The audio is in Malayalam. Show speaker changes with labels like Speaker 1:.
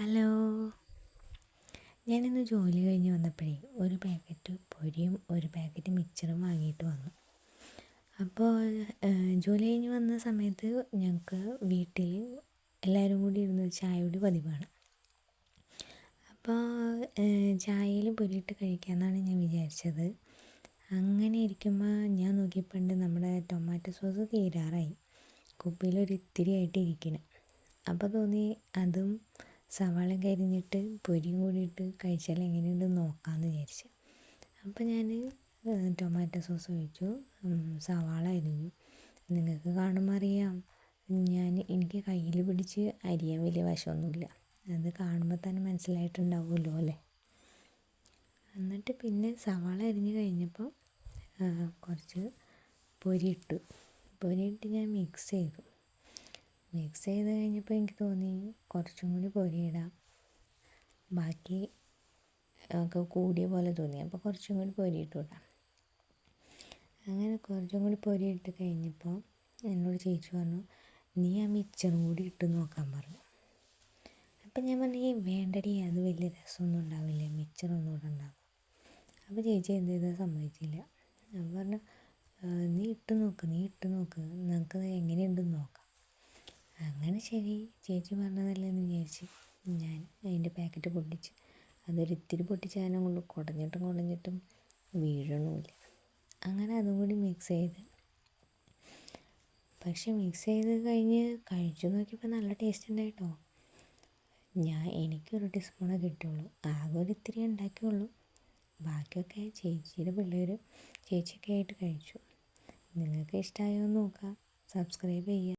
Speaker 1: ഹലോ. ഞാനിന്ന് ജോലി കഴിഞ്ഞ് വന്നപ്പോഴേ ഒരു പാക്കറ്റ് പൊരിയും ഒരു പാക്കറ്റ് മിക്സറും വാങ്ങിയിട്ട് വന്നു. അപ്പോൾ ജോലി കഴിഞ്ഞ് വന്ന സമയത്ത് ഞങ്ങൾക്ക് വീട്ടിൽ എല്ലാവരും കൂടി ഇരുന്ന് ചായയുടെ പതിവാണ്. അപ്പോൾ ചായയിൽ പൊരിയിട്ട് കഴിക്കാമെന്നാണ് ഞാൻ വിചാരിച്ചത്. അങ്ങനെ ഇരിക്കുമ്പോൾ ഞാൻ നോക്കിയപ്പോണ്ട് നമ്മുടെ ടൊമാറ്റോ സോസ് തീരാറായി. കുപ്പിയിൽ ഇത്തിരി ആയിട്ട് ഇരിക്കണം. അപ്പോൾ തോന്നി അതും സവാള കരിഞ്ഞിട്ട് പൊരിയും കൂടി ഇട്ട് കഴിച്ചാൽ എങ്ങനെയുണ്ടെന്ന് നോക്കാമെന്ന് വിചാരിച്ചു. അപ്പോൾ ഞാൻ ടൊമാറ്റോ സോസ് ഒഴിച്ചു സവാള അരിഞ്ഞു. നിങ്ങൾക്ക് കാണുമ്പോൾ അറിയാം ഞാൻ എനിക്ക് കയ്യിൽ പിടിച്ച് അരിയാൻ വലിയ വശമൊന്നുമില്ല. അത് കാണുമ്പോൾ തന്നെ മനസ്സിലായിട്ടുണ്ടാവുമല്ലോ അല്ലേ? എന്നിട്ട് പിന്നെ സവാള അരിഞ്ഞ് കഴിഞ്ഞപ്പോൾ കുറച്ച് പൊരിയിട്ടു പൊരിയിട്ട് ഞാൻ മിക്സ് ചെയ്തു. മിക്സ് ചെയ്ത് കഴിഞ്ഞപ്പോൾ എനിക്ക് തോന്നി കുറച്ചും കൂടി പൊരിയിടാം ബാക്കി ഒക്കെ കൂടിയ പോലെ തോന്നി. അപ്പോൾ കുറച്ചും കൂടി പൊരിയിട്ട് വിടാം അങ്ങനെ കുറച്ചും കൂടി പൊരിയിട്ട് കഴിഞ്ഞപ്പോൾ എന്നോട് ചേച്ചി പറഞ്ഞു നീ ആ മിച്ചറും കൂടി ഇട്ട് നോക്കാൻ പറഞ്ഞു. അപ്പം ഞാൻ പറഞ്ഞു വേണ്ടടി അത് വലിയ രസമൊന്നും ഉണ്ടാവില്ല. മിച്ചറൊന്നും കൂടെ ഉണ്ടാവും. അപ്പോൾ ചേച്ചി എന്ത് ചെയ്താൽ സമ്മതിച്ചില്ല. ഞാൻ പറഞ്ഞു നീ ഇട്ട് നോക്ക് നീ ഇട്ട് നോക്ക്. നമുക്ക് എങ്ങനെയുണ്ടെന്ന് നോക്കാം. അങ്ങനെ ശരി? ചേച്ചി പറഞ്ഞതല്ലേ എന്ന് വിചാരിച്ച് ഞാൻ അതിന്റെ പാക്കറ്റ് പൊട്ടിച്ച് അതൊരിത്തിരി പൊട്ടിച്ചാലും കൊണ്ട് കുടഞ്ഞിട്ടും കുടഞ്ഞിട്ടും വീഴണമില്ല അങ്ങനെ അതും കൂടി മിക്സ് ചെയ്ത്. പക്ഷെ മിക്സ് ചെയ്ത് കഴിഞ്ഞ് കഴിച്ചു നോക്കിയപ്പോൾ നല്ല ടേസ്റ്റ് ഉണ്ടായിട്ടോ ഞാൻ എനിക്കൊരു ടീസ്പൂണേ കിട്ടുള്ളൂ ആകെ ഒരു ഇത്തിരി ഉണ്ടാക്കിയുള്ളൂ. ബാക്കിയൊക്കെ ചേച്ചിയുടെ പിള്ളേർ ചേച്ചിയൊക്കെ ആയിട്ട് കഴിച്ചു. നിങ്ങൾക്ക് ഇഷ്ടമായോ നോക്കാം. സബ്സ്ക്രൈബ് ചെയ്യുക.